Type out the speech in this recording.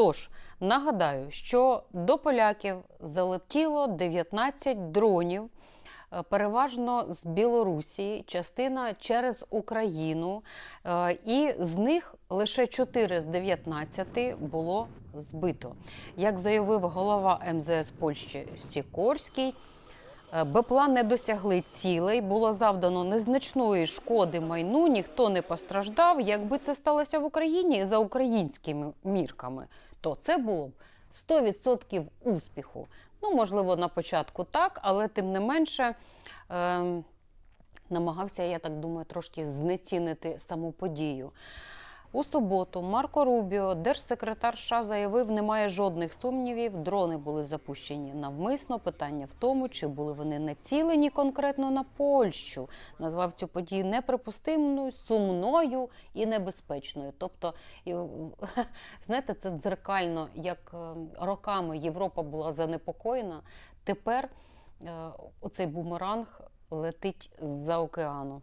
Тож нагадаю, що до поляків залетіло 19 дронів. е, Переважно з Білорусі, частина через Україну, е, і з них лише 4 з 19 було збито. Як заявив голова МЗС Польщі Сікорський, БПЛА не досягли цілей, було завдано незначної шкоди майну, ніхто не постраждав. Якби це сталося в Україні за українськими мірками, то це було б 100% успіху. Ну, можливо, на початку так, але тим не менше. Ем, намагався, я так думаю, трошки знецінити саму подію. У суботу Марко Рубіо, держсекретар США, заявив, немає жодних сумнівів. Дрони були запущені навмисно. Питання в тому, чи були вони націлені конкретно на Польщу. Назвав цю подію неприпустимою, сумною і небезпечною. Тобто, знаєте, це дзеркально, як е, роками Європа була занепокоєна. Тепер е, оцей бумеранг летить з-за океану.